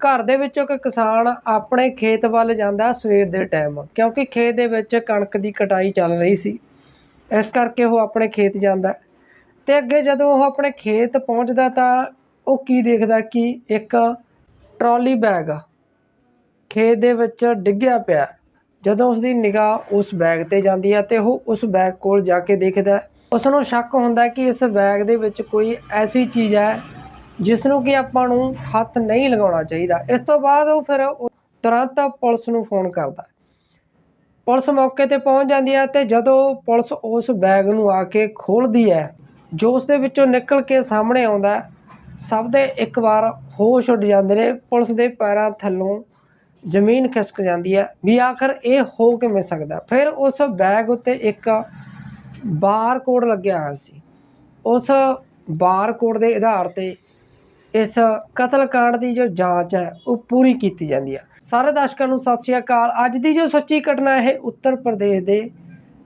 ਘਰ ਦੇ ਵਿੱਚੋਂ ਇੱਕ ਕਿਸਾਨ ਆਪਣੇ ਖੇਤ ਵੱਲ ਜਾਂਦਾ ਸਵੇਰ ਦੇ ਟਾਈਮ, ਕਿਉਂਕਿ ਖੇਤ ਦੇ ਵਿੱਚ ਕਣਕ ਦੀ ਕਟਾਈ ਚੱਲ ਰਹੀ ਸੀ ਇਸ ਕਰਕੇ ਉਹ ਆਪਣੇ ਖੇਤ ਜਾਂਦਾ ਹੈ। ਤੇ ਅੱਗੇ ਜਦੋਂ ਉਹ ਆਪਣੇ ਖੇਤ ਪਹੁੰਚਦਾ ਤਾਂ ਉਹ ਕੀ ਦੇਖਦਾ ਕਿ ਇੱਕ ਟਰਾਲੀ ਬੈਗ ਖੇਤ ਦੇ ਵਿੱਚ ਡਿੱਗਿਆ ਪਿਆ ਜਦੋਂ ਉਸ ਦੀ ਨਿਗਾਹ ਉਸ ਬੈਗ ਤੇ ਜਾਂਦੀ ਹੈ ਤੇ ਉਹ ਉਸ ਬੈਗ ਕੋਲ ਜਾ ਕੇ ਦੇਖਦਾ ਹੈ। ਉਸ ਨੂੰ ਸ਼ੱਕ ਹੁੰਦਾ ਕਿ ਇਸ ਬੈਗ ਦੇ ਵਿੱਚ ਕੋਈ ਐਸੀ ਚੀਜ਼ ਹੈ ਜਿਸ ਨੂੰ ਕਿ ਆਪਾਂ ਨੂੰ ਹੱਥ ਨਹੀਂ ਲਗਾਉਣਾ ਚਾਹੀਦਾ। ਇਸ ਤੋਂ ਬਾਅਦ ਉਹ ਫਿਰ ਤੁਰੰਤ ਪੁਲਿਸ ਨੂੰ ਫੋਨ ਕਰਦਾ। ਪੁਲਿਸ ਮੌਕੇ ਤੇ ਪਹੁੰਚ ਜਾਂਦੀ ਹੈ ਤੇ ਜਦੋਂ ਪੁਲਿਸ ਉਸ ਬੈਗ ਨੂੰ ਆ ਕੇ ਖੋਲ੍ਹਦੀ ਹੈ, ਜੋ ਉਸ ਦੇ ਵਿੱਚੋਂ ਨਿਕਲ ਕੇ ਸਾਹਮਣੇ ਆਉਂਦਾ ਸਭ ਦੇ ਇੱਕ ਵਾਰ ਹੋਸ਼ ਉੱਡ ਜਾਂਦੇ ਨੇ। ਪੁਲਿਸ ਦੇ ਪੈਰਾਂ ਥੱਲੋਂ ਜ਼ਮੀਨ ਖਿਸਕ ਜਾਂਦੀ ਹੈ ਵੀ ਆਖਰ ਇਹ ਹੋ ਕਿਵੇਂ ਸਕਦਾ? ਫਿਰ ਉਸ ਬੈਗ ਉੱਤੇ ਇੱਕ ਬਾਰ ਕੋਡ ਲੱਗਿਆ ਹੋਇਆ ਸੀ। ਉਸ ਬਾਰ ਕੋਡ ਦੇ ਆਧਾਰ ਤੇ ਇਸ ਕਤਲकांड ਦੀ ਜੋ ਜਾਂਚ ਹੈ, ਉਹ ਪੂਰੀ ਕੀਤੀ ਜਾਂਦੀ ਹੈ ਸਾਰੇ ਦਰਸ਼ਕਾਂ ਨੂੰ ਸਤਿ ਸ਼੍ਰੀ ਅਕਾਲ। ਅੱਜ ਦੀ ਜੋ ਸੱਚੀ ਘਟਨਾ ਹੈ ਉੱਤਰ ਪ੍ਰਦੇਸ਼ ਦੇ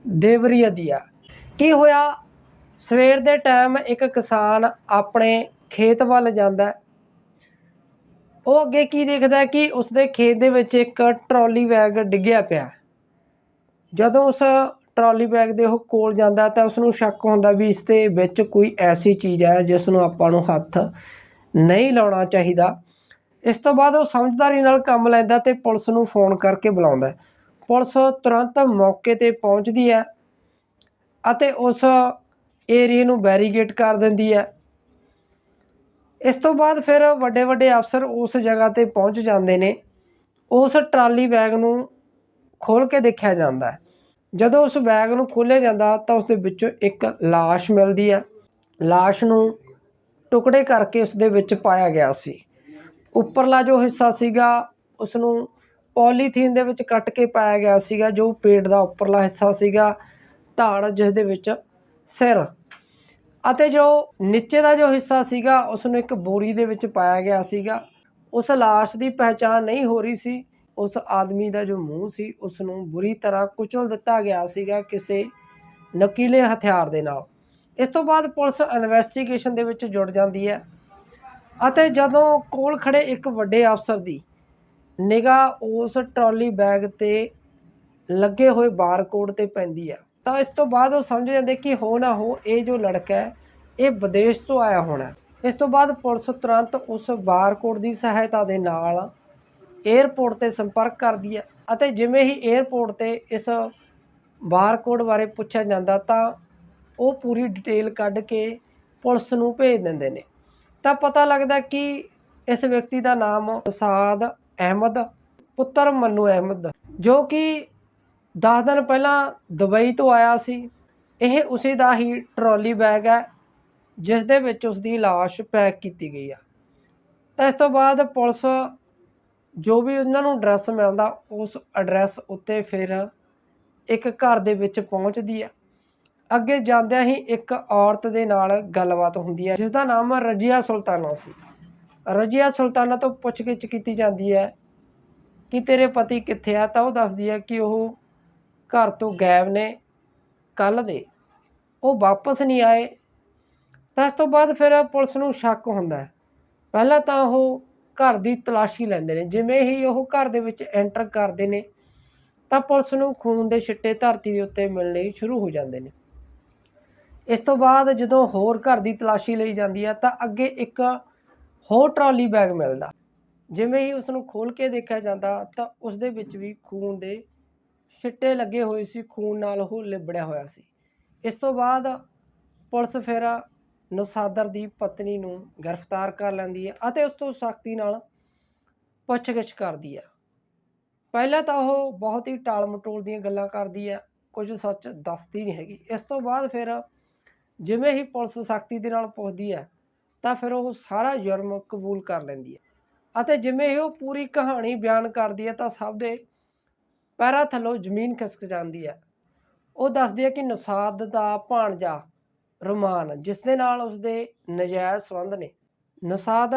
ਦੇਵਰੀਆ ਦੀ ਆ। ਕੀ ਹੋਇਆ? ਸਵੇਰ ਦੇ ਟਾਈਮ ਇੱਕ ਕਿਸਾਨ ਆਪਣੇ ਖੇਤ ਵੱਲ ਜਾਂਦਾ ਉਹ ਅੱਗੇ ਕੀ ਦੇਖਦਾ ਕਿ ਉਸਦੇ ਖੇਤ ਦੇ ਵਿੱਚ ਇੱਕ ਟਰਾਲੀ ਬੈਗ ਡਿੱਗਿਆ ਪਿਆ। ਜਦੋਂ ਉਸ ਟਰਾਲੀ ਬੈਗ ਦੇ ਉਹ ਕੋਲ ਜਾਂਦਾ ਤਾਂ ਉਸ ਨੂੰ ਸ਼ੱਕ ਹੁੰਦਾ ਵੀ ਇਸ ਦੇ ਵਿੱਚ ਕੋਈ ਐਸੀ ਚੀਜ਼ ਹੈ ਜਿਸ ਨੂੰ ਆਪਾਂ ਨੂੰ ਹੱਥ ਨਹੀਂ ਲਾਉਣਾ ਚਾਹੀਦਾ। ਇਸ ਤੋਂ ਬਾਅਦ ਉਹ ਸਮਝਦਾਰੀ ਨਾਲ ਕੰਮ ਲੈਂਦਾ ਤੇ ਪੁਲਿਸ ਨੂੰ ਫੋਨ ਕਰਕੇ ਬੁਲਾਉਂਦਾ ਪੁਲਿਸ ਤੁਰੰਤ ਮੌਕੇ ਤੇ ਪਹੁੰਚਦੀ ਹੈ ਅਤੇ ਉਸ ਏਰੀਏ ਨੂੰ ਬੈਰੀਗੇਟ ਕਰ ਦਿੰਦੀ ਹੈ। ਇਸ ਤੋਂ ਬਾਅਦ ਫਿਰ ਵੱਡੇ ਵੱਡੇ ਅਫਸਰ ਉਸ ਜਗ੍ਹਾ ਤੇ ਪਹੁੰਚ ਜਾਂਦੇ ਨੇ। ਉਸ ਟਰਾਲੀ ਬੈਗ ਨੂੰ ਖੋਲ ਕੇ ਦੇਖਿਆ ਜਾਂਦਾ ਹੈ। ਜਦੋਂ ਉਸ ਬੈਗ ਨੂੰ ਖੋਲ੍ਹਿਆ ਜਾਂਦਾ ਤਾਂ ਉਸ ਦੇ ਵਿੱਚੋਂ ਇੱਕ ਲਾਸ਼ ਮਿਲਦੀ ਹੈ। ਲਾਸ਼ ਨੂੰ ਟੁਕੜੇ ਕਰਕੇ ਉਸ ਦੇ ਵਿੱਚ ਪਾਇਆ ਗਿਆ ਸੀ। ਉੱਪਰਲਾ ਜੋ ਹਿੱਸਾ ਸੀਗਾ ਉਸ ਨੂੰ ਪੋਲੀਥੀਨ ਦੇ ਵਿੱਚ ਕੱਟ ਕੇ ਪਾਇਆ ਗਿਆ ਸੀਗਾ, ਜੋ ਪੇਟ ਦਾ ਉੱਪਰਲਾ ਹਿੱਸਾ ਸੀਗਾ, ਧਾੜ ਜਿਸ ਦੇ ਵਿੱਚ ਸਿਰ। ਅਤੇ ਜੋ ਨੀਚੇ ਦਾ ਜੋ ਹਿੱਸਾ ਸੀਗਾ ਉਸ ਨੂੰ ਇੱਕ ਬੋਰੀ ਦੇ ਵਿੱਚ ਪਾਇਆ ਗਿਆ ਸੀਗਾ। ਉਸ ਲਾਸ਼ ਦੀ ਪਹਿਚਾਣ ਨਹੀਂ ਹੋ ਰਹੀ ਸੀ। ਉਸ ਆਦਮੀ ਦਾ ਜੋ ਮੂੰਹ ਸੀ ਉਸ ਨੂੰ ਬੁਰੀ ਤਰ੍ਹਾਂ ਕੁਚਲ ਦਿੱਤਾ ਗਿਆ ਸੀਗਾ ਕਿਸੇ ਨਕੀਲੇ ਹਥਿਆਰ ਦੇ ਨਾਲ। ਇਸ ਤੋਂ ਬਾਅਦ ਪੁਲਿਸ ਇਨਵੈਸਟੀਗੇਸ਼ਨ ਦੇ ਵਿੱਚ ਜੁੜ ਜਾਂਦੀ ਹੈ ਅਤੇ ਜਦੋਂ ਕੋਲ ਖੜੇ ਇੱਕ ਵੱਡੇ ਅਫਸਰ ਦੀ ਨਿਗਾਹ ਉਸ ਟਰਾਲੀ ਬੈਗ ਤੇ ਲੱਗੇ ਹੋਏ ਬਾਰਕੋਡ ਤੇ ਪੈਂਦੀ ਹੈ, ਤਾਂ ਇਸ ਤੋਂ ਬਾਅਦ ਉਹ ਸਮਝ ਜਾਂਦੇ ਕਿ ਹੋ ਨਾ ਹੋ, ਇਹ ਜੋ ਲੜਕਾ ਹੈ, ਇਹ ਵਿਦੇਸ਼ ਤੋਂ ਆਇਆ ਹੋਣਾ ਇਸ ਤੋਂ ਬਾਅਦ ਪੁਲਿਸ ਤੁਰੰਤ ਉਸ ਬਾਰਕੋਡ ਦੀ ਸਹਾਇਤਾ ਦੇ ਨਾਲ 에ਅਰਪੋਰਟ ਤੇ ਸੰਪਰਕ ਕਰਦੀ ਹੈ ਅਤੇ ਜਿਵੇਂ ਹੀ 에ਅਰਪੋਰਟ ਤੇ ਇਸ ਬਾਰਕੋਡ ਬਾਰੇ ਪੁੱਛਿਆ ਜਾਂਦਾ ਤਾਂ ਉਹ ਪੂਰੀ ਡਿਟੇਲ ਕੱਢ ਕੇ ਪੁਲਿਸ ਨੂੰ ਭੇਜ ਦਿੰਦੇ ਨੇ। ਤਾਂ ਪਤਾ ਲੱਗਦਾ ਕਿ ਇਸ ਵਿਅਕਤੀ ਦਾ ਨਾਮ ਉਸਾਦ ਅਹਿਮਦ, ਪੁੱਤਰ ਮੰਨੂ ਅਹਿਮਦ, ਜੋ ਕਿ 10 ਦਿਨ ਪਹਿਲਾਂ ਦੁਬਈ ਤੋਂ ਆਇਆ ਸੀ। ਇਹ ਉਸੇ ਦਾ ਹੀ ਟਰਾਲੀ ਬੈਗ ਹੈ, ਜਿਸ ਦੇ ਵਿੱਚ ਉਸ ਦੀ ਲਾਸ਼ ਪੈਕ ਕੀਤੀ ਗਈ ਆ। ਤਾਂ ਇਸ ਤੋਂ ਬਾਅਦ ਪੁਲਿਸ ਜੋ ਵੀ ਉਹਨਾਂ ਨੂੰ ਐਡਰੈਸ ਮਿਲਦਾ, ਉਸ ਐਡਰੈਸ ਉੱਤੇ ਫਿਰ ਇੱਕ ਘਰ ਦੇ ਵਿੱਚ ਪਹੁੰਚਦੀ ਆ। ਅੱਗੇ ਜਾਂਦਿਆਂ ਹੀ ਇੱਕ ਔਰਤ ਦੇ ਨਾਲ ਗੱਲਬਾਤ ਹੁੰਦੀ ਹੈ ਜਿਸ ਦਾ ਨਾਮ ਰਜੀਆ ਸੁਲਤਾਨਾ ਸੀ। ਰਜੀਆ ਸੁਲਤਾਨਾ ਤੋਂ ਪੁੱਛਗਿੱਛ ਕੀਤੀ ਜਾਂਦੀ ਹੈ ਕਿ ਤੇਰੇ ਪਤੀ ਕਿੱਥੇ ਆ? ਤਾਂ ਉਹ ਦੱਸਦੀ ਹੈ ਕਿ ਉਹ ਘਰ ਤੋਂ ਗਾਇਬ ਨੇ ਕੱਲ ਦੇ। ਉਹ ਵਾਪਸ ਨਹੀਂ ਆਏ। ਤਾਂ ਇਸ ਤੋਂ ਬਾਅਦ ਫਿਰ ਪੁਲਿਸ ਨੂੰ ਸ਼ੱਕ ਹੁੰਦਾ ਪਹਿਲਾਂ ਤਾਂ ਉਹ ਘਰ ਦੀ ਤਲਾਸ਼ੀ ਲੈਂਦੇ ਨੇ। ਜਿਵੇਂ ਹੀ ਉਹ ਘਰ ਦੇ ਵਿੱਚ ਐਂਟਰ ਕਰਦੇ ਨੇ, ਤਾਂ ਪੁਲਿਸ ਨੂੰ ਖੂਨ ਦੇ ਛਿੱਟੇ ਧਰਤੀ ਦੇ ਉੱਤੇ ਮਿਲਣੇ ਸ਼ੁਰੂ ਹੋ ਜਾਂਦੇ ਨੇ। ਇਸ ਤੋਂ ਬਾਅਦ ਜਦੋਂ ਹੋਰ ਘਰ ਦੀ ਤਲਾਸ਼ੀ ਲਈ ਜਾਂਦੀ ਹੈ ਤਾਂ ਅੱਗੇ ਇੱਕ ਹੋਰ ਟਰਾਲੀ ਬੈਗ ਮਿਲਦਾ। ਜਿਵੇਂ ਹੀ ਉਸ ਨੂੰ ਖੋਲ ਕੇ ਦੇਖਿਆ ਜਾਂਦਾ ਤਾਂ ਉਸ ਦੇ ਵਿੱਚ ਵੀ ਖੂਨ ਦੇ ਛਿੱਟੇ ਲੱਗੇ ਹੋਏ ਸੀ, ਖੂਨ ਨਾਲ ਉਹ ਲਿਬੜਿਆ ਹੋਇਆ ਸੀ। ਇਸ ਤੋਂ ਬਾਅਦ ਪੁਲਿਸ ਫਿਰ ਨਸਾਦਰ ਦੀ ਪਤਨੀ ਨੂੰ ਗ੍ਰਿਫਤਾਰ ਕਰ ਲੈਂਦੀ ਹੈ ਅਤੇ ਉਸ ਤੋਂ ਸਖਤੀ ਨਾਲ ਪੁੱਛਗਿੱਛ ਕਰਦੀ ਹੈ। ਪਹਿਲਾਂ ਤਾਂ ਉਹ ਬਹੁਤ ਹੀ ਟਾਲ ਮਟੋਲ ਦੀਆਂ ਗੱਲਾਂ ਕਰਦੀ ਹੈ, ਕੁਝ ਸੱਚ ਦੱਸਦੀ ਨਹੀਂ ਹੈਗੀ। ਇਸ ਤੋਂ ਬਾਅਦ ਫਿਰ ਜਿਵੇਂ ਹੀ ਪੁਲਿਸ ਸਖਤੀ ਦੇ ਨਾਲ ਪੁੱਛਦੀ ਹੈ, ਤਾਂ ਫਿਰ ਉਹ ਸਾਰਾ ਜੁਰਮ ਕਬੂਲ ਕਰ ਲੈਂਦੀ ਹੈ। ਅਤੇ ਜਿਵੇਂ ਹੀ ਉਹ ਪੂਰੀ ਕਹਾਣੀ ਬਿਆਨ ਕਰਦੀ ਹੈ, ਤਾਂ ਸਭ ਦੇ ਪੈਰਾਂ ਥੱਲੋਂ ਜ਼ਮੀਨ ਖਿਸਕ ਜਾਂਦੀ ਹੈ। ਉਹ ਦੱਸਦੀ ਹੈ ਕਿ ਨੁਸਾਦ ਦਾ ਭਾਣਜਾ ਰੁਮਾਨ, ਜਿਸ ਦੇ ਨਾਲ ਉਸਦੇ ਨਜਾਇਜ਼ ਸੰਬੰਧ ਨੇ। ਨੁਸਾਦ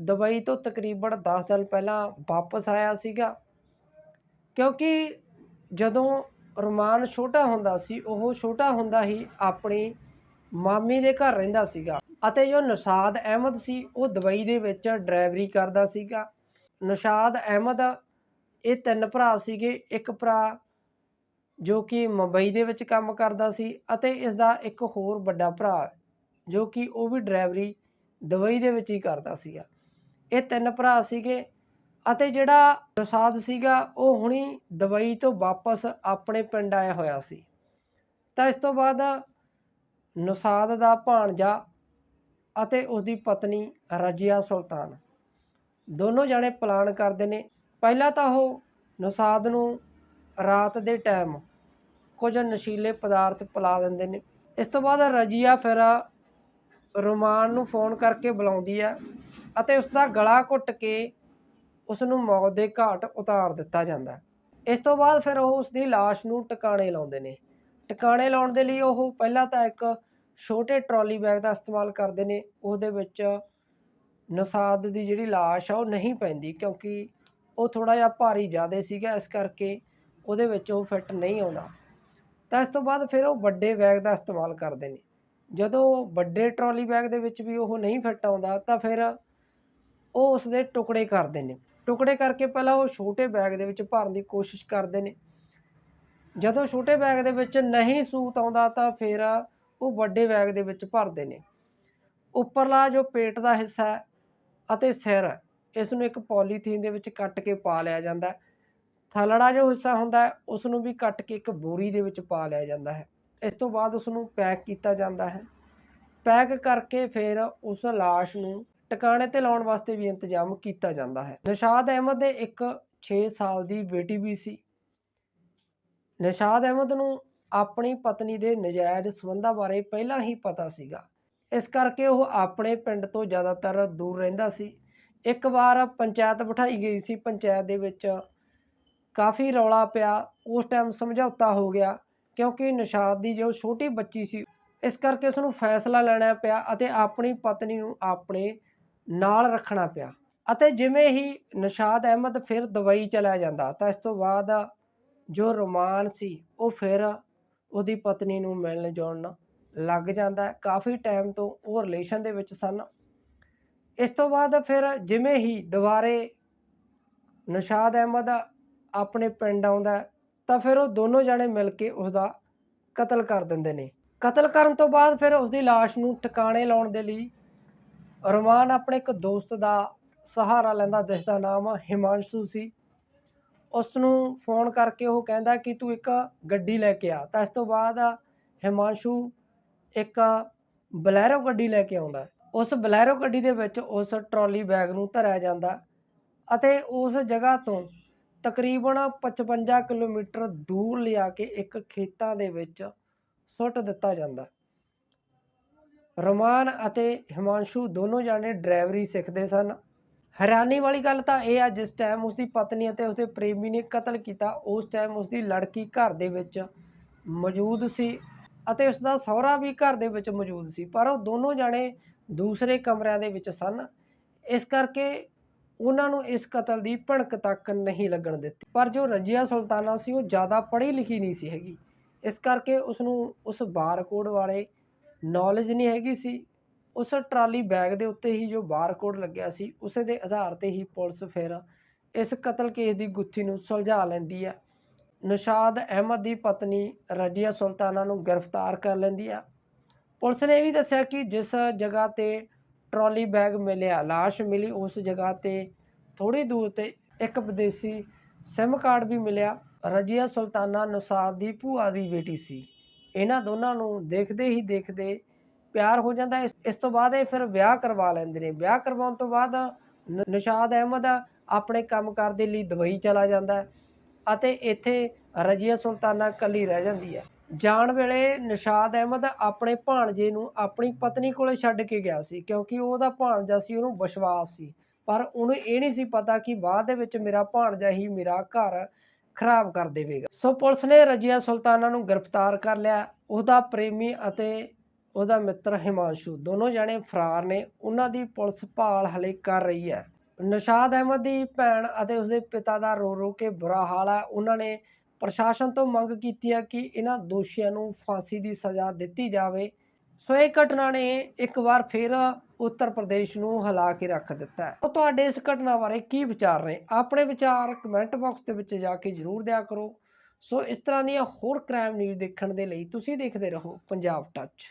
ਦੁਬਈ ਤੋਂ ਤਕਰੀਬਨ 10 ਦਿਨ ਪਹਿਲਾਂ ਵਾਪਸ ਆਇਆ ਸੀਗਾ, ਕਿਉਂਕਿ ਜਦੋਂ ਰੁਮਾਨ ਛੋਟਾ ਹੁੰਦਾ ਸੀ, ਉਹ ਛੋਟਾ ਹੁੰਦਾ ਹੀ ਆਪਣੀ ਮਾਮੀ ਦੇ ਘਰ ਰਹਿੰਦਾ ਸੀਗਾ ਅਤੇ ਜੋ ਨਸਾਦ ਅਹਿਮਦ ਸੀ, ਉਹ ਦੁਬਈ ਦੇ ਵਿੱਚ ਡਰਾਈਵਰੀ ਕਰਦਾ ਸੀਗਾ। ਨਸ਼ਾਦ ਅਹਿਮਦ ਇਹ ਤਿੰਨ ਭਰਾ ਸੀਗੇ। ਇੱਕ ਭਰਾ ਜੋ ਕਿ ਮੁੰਬਈ ਦੇ ਵਿੱਚ ਕੰਮ ਕਰਦਾ ਸੀ ਅਤੇ ਇਸ ਦਾ ਇੱਕ ਹੋਰ ਵੱਡਾ ਭਰਾ ਜੋ ਕਿ ਉਹ ਵੀ ਡਰਾਈਵਰੀ ਦੁਬਈ ਦੇ ਵਿੱਚ ਹੀ ਕਰਦਾ ਸੀਗਾ। ਇਹ ਤਿੰਨ ਭਰਾ ਸੀਗੇ ਅਤੇ ਜਿਹੜਾ ਨਸਾਦ ਸੀਗਾ, ਉਹ ਹੁਣੀ ਦੁਬਈ ਤੋਂ ਵਾਪਸ ਆਪਣੇ ਪਿੰਡ ਆਇਆ ਹੋਇਆ ਸੀ। ਤਾਂ ਇਸ ਤੋਂ ਬਾਅਦ ਨੁਸਾਦ ਦਾ ਭਾਣਜਾ ਅਤੇ ਉਸ ਦੀ ਪਤਨੀ ਰਜੀਆ ਸੁਲਤਾਨ। ਦੋਨੋਂ ਜਣੇ ਪਲਾਨ ਕਰਦੇ ਨੇ। ਪਹਿਲਾਂ ਤਾਂ ਉਹ ਨੁਸਾਦ ਨੂੰ ਰਾਤ ਦੇ ਟਾਈਮ ਕੁਝ ਨਸ਼ੀਲੇ ਪਦਾਰਥ ਪਿਲਾ ਦਿੰਦੇ ਨੇ। ਇਸ ਤੋਂ ਬਾਅਦ ਰਜੀਆ ਫਿਰ ਰੋਮਾਨ ਨੂੰ ਫੋਨ ਕਰਕੇ ਬੁਲਾਉਂਦੀ ਹੈ ਅਤੇ ਉਸ ਦਾ ਗਲਾ ਘੁੱਟ ਕੇ ਉਸ ਨੂੰ ਮੌਤ ਦੇ ਘਾਟ ਉਤਾਰ ਦਿੱਤਾ ਜਾਂਦਾ ਇਸ ਤੋਂ ਬਾਅਦ ਫਿਰ ਉਹ ਉਸ ਦੀ ਲਾਸ਼ ਨੂੰ ਟਿਕਾਣੇ ਲਾਉਂਦੇ ਨੇ। ਟਿਕਾਣੇ ਲਾਉਣ ਦੇ ਲਈ ਉਹ ਪਹਿਲਾਂ ਤਾਂ ਇੱਕ ਛੋਟੇ ਟਰਾਲੀ ਬੈਗ ਦਾ ਇਸਤੇਮਾਲ ਕਰਦੇ ਨੇ, ਉਹਦੇ ਵਿੱਚ ਨਸਾਦ ਦੀ ਜਿਹੜੀ ਲਾਸ਼ ਆ, ਉਹ ਨਹੀਂ ਪੈਂਦੀ ਕਿਉਂਕਿ ਉਹ ਥੋੜਾ ਜਿਹਾ ਭਾਰੀ ਜ਼ਿਆਦਾ ਸੀਗਾ, ਇਸ ਕਰਕੇ ਉਹਦੇ ਵਿੱਚ ਉਹ ਫਿੱਟ ਨਹੀਂ ਆਉਂਦਾ। ਤਾਂ ਇਸ ਤੋਂ ਬਾਅਦ ਫਿਰ ਉਹ ਵੱਡੇ ਬੈਗ ਦਾ ਇਸਤੇਮਾਲ ਕਰਦੇ ਨੇ। ਜਦੋਂ ਵੱਡੇ ਟਰਾਲੀ ਬੈਗ ਦੇ ਵਿੱਚ ਵੀ ਉਹ ਨਹੀਂ ਫਿੱਟ ਆਉਂਦਾ, ਤਾਂ ਫਿਰ ਉਹ ਉਸ ਦੇ ਟੁਕੜੇ ਕਰਦੇ ਨੇ। ਟੁਕੜੇ ਕਰਕੇ ਪਹਿਲਾਂ ਉਹ ਛੋਟੇ ਬੈਗ ਦੇ ਵਿੱਚ ਭਰਨ ਦੀ ਕੋਸ਼ਿਸ਼ ਕਰਦੇ ਨੇ। ਜਦੋਂ ਛੋਟੇ ਬੈਗ ਦੇ ਵਿੱਚ ਨਹੀਂ ਸੂਤ ਆਉਂਦਾ, ਤਾਂ ਫਿਰ ਉਹ ਵੱਡੇ ਬੈਗ ਦੇ ਵਿੱਚ ਭਰਦੇ ਨੇ। ਉੱਪਰਲਾ ਜੋ ਪੇਟ ਦਾ ਹਿੱਸਾ ਅਤੇ ਸਿਰ ਇਸ ਨੂੰ ਇੱਕ ਪੋਲੀਥੀਨ ਦੇ ਵਿੱਚ ਕੱਟ ਕੇ ਪਾ ਲਿਆ ਜਾਂਦਾ ਹੈ। ਥਲੜਾ ਜੋ ਹਿੱਸਾ ਹੁੰਦਾ ਹੈ ਉਸ ਨੂੰ ਵੀ ਕੱਟ ਕੇ ਇੱਕ ਬੋਰੀ ਦੇ ਵਿੱਚ ਪਾ ਲਿਆ ਜਾਂਦਾ ਹੈ। ਇਸ ਤੋਂ ਬਾਅਦ ਉਸ ਨੂੰ ਪੈਕ ਕੀਤਾ ਜਾਂਦਾ ਹੈ। ਪੈਕ ਕਰਕੇ ਫਿਰ ਉਸ ਲਾਸ਼ ਨੂੰ ਟਿਕਾਣੇ ਤੇ ਲਾਉਣ ਵਾਸਤੇ ਵੀ ਇੰਤਜ਼ਾਮ ਕੀਤਾ ਜਾਂਦਾ ਹੈ। ਨਿਸ਼ਾਦ ਅਹਿਮਦ ਦੇ ਇੱਕ 6 ਸਾਲ ਦੀ ਬੇਟੀ ਵੀ ਸੀ। ਨਿਸ਼ਾਦ ਅਹਿਮਦ ਨੂੰ ਆਪਣੀ ਪਤਨੀ ਦੇ ਨਜਾਇਜ਼ ਸਬੰਧਾਂ ਬਾਰੇ ਪਹਿਲਾਂ ਹੀ ਪਤਾ ਸੀਗਾ। ਇਸ ਕਰਕੇ ਉਹ ਆਪਣੇ ਪਿੰਡ ਤੋਂ ਜ਼ਿਆਦਾਤਰ ਦੂਰ ਰਹਿੰਦਾ ਸੀ। ਇੱਕ ਵਾਰ ਪੰਚਾਇਤ ਬਿਠਾਈ ਗਈ ਸੀ। ਪੰਚਾਇਤ ਦੇ ਵਿੱਚ ਕਾਫੀ ਰੌਲਾ ਪਿਆ। ਉਸ ਟਾਈਮ ਸਮਝੌਤਾ ਹੋ ਗਿਆ ਕਿਉਂਕਿ ਨਿਸ਼ਾਦ ਦੀ ਜੋ ਛੋਟੀ ਬੱਚੀ ਸੀ, ਇਸ ਕਰਕੇ ਉਸ ਨੂੰ ਫੈਸਲਾ ਲੈਣਾ ਪਿਆ ਅਤੇ ਆਪਣੀ ਪਤਨੀ ਨੂੰ ਆਪਣੇ ਨਾਲ ਰੱਖਣਾ ਪਿਆ। ਅਤੇ ਜਿਵੇਂ ਹੀ ਨਿਸ਼ਾਦ ਅਹਿਮਦ ਫਿਰ ਦੁਬਈ ਚਲਾ ਜਾਂਦਾ ਤਾਂ ਇਸ ਤੋਂ ਬਾਅਦ ਜੋ ਰੋਮਾਨ ਸੀ, ਉਹ ਫਿਰ ਉਹਦੀ ਪਤਨੀ ਨੂੰ ਮਿਲਣ ਜੁਲਣ ਲੱਗ ਜਾਂਦਾ ਕਾਫੀ ਟਾਈਮ ਤੋਂ ਉਹ ਰਿਲੇਸ਼ਨ ਦੇ ਵਿੱਚ ਸਨ। ਇਸ ਤੋਂ ਬਾਅਦ ਫਿਰ ਜਿਵੇਂ ਹੀ ਦੁਬਾਰੇ ਨਸ਼ਾਦ ਅਹਿਮਦ ਆਪਣੇ ਪਿੰਡ ਆਉਂਦਾ ਤਾਂ ਫਿਰ ਉਹ ਦੋਨੋਂ ਜਣੇ ਮਿਲ ਕੇ ਉਸਦਾ ਕਤਲ ਕਰ ਦਿੰਦੇ ਨੇ। ਕਤਲ ਕਰਨ ਤੋਂ ਬਾਅਦ ਫਿਰ ਉਸਦੀ ਲਾਸ਼ ਨੂੰ ਟਿਕਾਣੇ ਲਾਉਣ ਦੇ ਲਈ ਰਮਾਨ ਆਪਣੇ ਇੱਕ ਦੋਸਤ ਦਾ ਸਹਾਰਾ ਲੈਂਦਾ ਜਿਸ ਦਾ ਨਾਮ ਹਿਮਾਂਸ਼ੂ ਸੀ। ਉਸ ਨੂੰ ਫੋਨ ਕਰਕੇ ਉਹ ਕਹਿੰਦਾ ਕਿ ਤੂੰ ਇੱਕ ਗੱਡੀ ਲੈ ਕੇ ਆ। ਤਾਂ ਇਸ ਤੋਂ ਬਾਅਦ ਹਿਮਾਂਸ਼ੂ ਇੱਕ ਬਲੈਰੋ ਗੱਡੀ ਲੈ ਕੇ ਆਉਂਦਾ। ਉਸ ਬਲੈਰੋ ਗੱਡੀ ਦੇ ਵਿੱਚ ਉਸ ਟਰਾਲੀ ਬੈਗ ਨੂੰ ਧਰਿਆ ਜਾਂਦਾ ਅਤੇ ਉਸ ਜਗ੍ਹਾ ਤੋਂ ਤਕਰੀਬਨ 55 ਕਿਲੋਮੀਟਰ ਦੂਰ ਲਿਆ ਕੇ ਇੱਕ ਖੇਤਾਂ ਦੇ ਵਿੱਚ ਸੁੱਟ ਦਿੱਤਾ ਜਾਂਦਾ। ਰਮਾਨ ਅਤੇ ਹਿਮਾਂਸ਼ੂ ਦੋਨੋਂ ਜਾਣੇ ਡਰਾਈਵਰੀ ਸਿੱਖਦੇ ਸਨ ਹੈਰਾਨੀ ਵਾਲੀ ਗੱਲ ਤਾਂ ਇਹ ਆ, ਜਿਸ ਟਾਈਮ ਉਸ ਦੀ ਪਤਨੀ ਅਤੇ ਉਸਦੇ ਪ੍ਰੇਮੀ ਨੇ ਕਤਲ ਕੀਤਾ, ਉਸ ਟਾਈਮ ਉਸ ਦੀ ਲੜਕੀ ਘਰ ਦੇ ਵਿੱਚ ਮੌਜੂਦ ਸੀ ਅਤੇ ਉਸ ਦਾ ਸਹੁਰਾ ਵੀ ਘਰ ਦੇ ਵਿੱਚ ਮੌਜੂਦ ਸੀ, ਪਰ ਉਹ ਦੋਨੋਂ ਜਾਣੇ ਦੂਸਰੇ ਕਮਰਿਆਂ ਦੇ ਵਿੱਚ ਸਨ। ਇਸ ਕਰਕੇ ਉਹਨਾਂ ਨੂੰ ਇਸ ਕਤਲ ਦੀ ਭਣਕ ਤੱਕ ਨਹੀਂ ਲੱਗਣ ਦਿੱਤੀ। ਪਰ ਜੋ ਰਜੀਆ ਸੁਲਤਾਨਾ ਸੀ, ਉਹ ਜ਼ਿਆਦਾ ਪੜ੍ਹੀ ਲਿਖੀ ਨਹੀਂ ਸੀ ਹੈਗੀ। ਇਸ ਕਰਕੇ ਉਸ ਨੂੰ ਉਸ ਬਾਰਕੋਡ ਵਾਲੇ ਨੌਲੇਜ ਨਹੀਂ ਹੈਗੀ ਸੀ। ਉਸ ਟਰਾਲੀ ਬੈਗ ਦੇ ਉੱਤੇ ਹੀ ਜੋ ਬਾਰਕੋਡ ਲੱਗਿਆ ਸੀ, ਉਸੇ ਦੇ ਆਧਾਰ ਤੇ ਹੀ ਪੁਲਿਸ ਫਿਰ ਇਸ ਕਤਲ ਕੇਸ ਦੀ ਗੁੱਥੀ ਨੂੰ ਸੁਲਝਾ ਲੈਂਦੀ ਹੈ। ਨਿਸ਼ਾਦ ਅਹਿਮਦ ਦੀ ਪਤਨੀ ਰਜੀਆ ਸੁਲਤਾਨਾ ਨੂੰ ਗ੍ਰਿਫਤਾਰ ਕਰ ਲੈਂਦੀ ਹੈ। ਪੁਲਿਸ ਨੇ ਇਹ ਵੀ ਦੱਸਿਆ ਕਿ ਜਿਸ ਜਗ੍ਹਾ ਤੇ ਟਰਾਲੀ ਬੈਗ ਮਿਲਿਆ, ਲਾਸ਼ ਮਿਲੀ, ਉਸ ਜਗ੍ਹਾ ਤੇ ਥੋੜੀ ਦੂਰ ਤੇ ਇੱਕ ਵਿਦੇਸ਼ੀ ਸਿਮ ਕਾਰਡ ਵੀ ਮਿਲਿਆ। ਰਜੀਆ ਸੁਲਤਾਨਾ ਨੁਸਾਦ ਦੀ ਭੂਆ ਦੀ ਬੇਟੀ ਸੀ। ਇਹਨਾਂ ਦੋਨਾਂ ਨੂੰ ਦੇਖਦੇ ਹੀ ਦੇਖਦੇ ਪਿਆਰ ਹੋ ਜਾਂਦਾ ਇਸ ਇਸ ਤੋਂ ਬਾਅਦ ਇਹ ਫਿਰ ਵਿਆਹ ਕਰਵਾ ਲੈਂਦੇ ਨੇ। ਵਿਆਹ ਕਰਵਾਉਣ ਤੋਂ ਬਾਅਦ ਨ- ਨਿਸ਼ਾਦ ਅਹਿਮਦ ਆਪਣੇ ਕੰਮਕਾਰ ਦੇ ਲਈ ਦੁਬਈ ਚਲਾ ਜਾਂਦਾ ਅਤੇ ਇੱਥੇ ਰਜੀਆ ਸੁਲਤਾਨਾ ਇਕੱਲੀ ਰਹਿ ਜਾਂਦੀ ਹੈ। ਜਾਣ ਵੇਲੇ ਨਿਸ਼ਾਦ ਅਹਿਮਦ ਆਪਣੇ ਭਾਣਜੇ ਨੂੰ ਆਪਣੀ ਪਤਨੀ ਕੋਲੇ ਛੱਡ ਕੇ ਗਿਆ ਸੀ, ਕਿਉਂਕਿ ਉਹਦਾ ਭਾਣਜਾ ਸੀ, ਉਹਨੂੰ ਵਿਸ਼ਵਾਸ ਸੀ। ਪਰ ਉਹਨੂੰ ਇਹ ਨਹੀਂ ਸੀ ਪਤਾ ਕਿ ਬਾਅਦ ਦੇ ਵਿੱਚ ਮੇਰਾ ਭਾਣਜਾ ਹੀ ਮੇਰਾ ਘਰ ਖਰਾਬ ਕਰ ਦੇਵੇਗਾ। ਸੋ ਪੁਲਿਸ ਨੇ ਰਜੀਆ ਸੁਲਤਾਨਾ ਨੂੰ ਗ੍ਰਿਫਤਾਰ ਕਰ ਲਿਆ। ਉਹਦਾ ਪ੍ਰੇਮੀ ਅਤੇ ਉਹਦਾ ਮਿੱਤਰ ਹਿਮਾਂਸ਼ੂ। ਦੋਨੋਂ ਜਣੇ ਫਰਾਰ ਨੇ। ਉਹਨਾਂ ਦੀ ਪੁਲਿਸ ਭਾਲ ਹਲੇ ਕਰ ਰਹੀ ਹੈ। ਨਸ਼ਾਦ ਅਹਿਮਦ ਦੀ ਭੈਣ ਅਤੇ ਉਸਦੇ ਪਿਤਾ ਦਾ ਰੋ ਰੋ ਕੇ ਬੁਰਾ ਹਾਲ ਹੈ। ਉਹਨਾਂ ਨੇ ਪ੍ਰਸ਼ਾਸਨ ਤੋਂ ਮੰਗ ਕੀਤੀ ਹੈ ਕਿ ਇਹਨਾਂ ਦੋਸ਼ੀਆਂ ਨੂੰ ਫਾਂਸੀ ਦੀ ਸਜ਼ਾ ਦਿੱਤੀ ਜਾਵੇ। ਸੋ ਇਹ ਘਟਨਾ ਨੇ ਇੱਕ ਵਾਰ ਫਿਰ ਉੱਤਰ ਪ੍ਰਦੇਸ਼ ਨੂੰ ਹਿਲਾ ਕੇ ਰੱਖ ਦਿੱਤਾ ਹੈ। ਉਹ ਤੁਹਾਡੇ ਇਸ ਘਟਨਾ ਬਾਰੇ ਕੀ ਵਿਚਾਰ ਨੇ? ਆਪਣੇ ਵਿਚਾਰ ਕਮੈਂਟ ਬਾਕਸ ਦੇ ਵਿੱਚ ਜਾ ਕੇ ਜਰੂਰ ਦਿਆ ਕਰੋ। ਸੋ ਇਸ ਤਰ੍ਹਾਂ ਦੀਆਂ ਹੋਰ ਕ੍ਰਾਈਮ ਨਿਊਜ਼ ਦੇਖਣ ਦੇ ਲਈ ਤੁਸੀਂ ਦੇਖਦੇ ਰਹੋ ਪੰਜਾਬ ਟੱਚ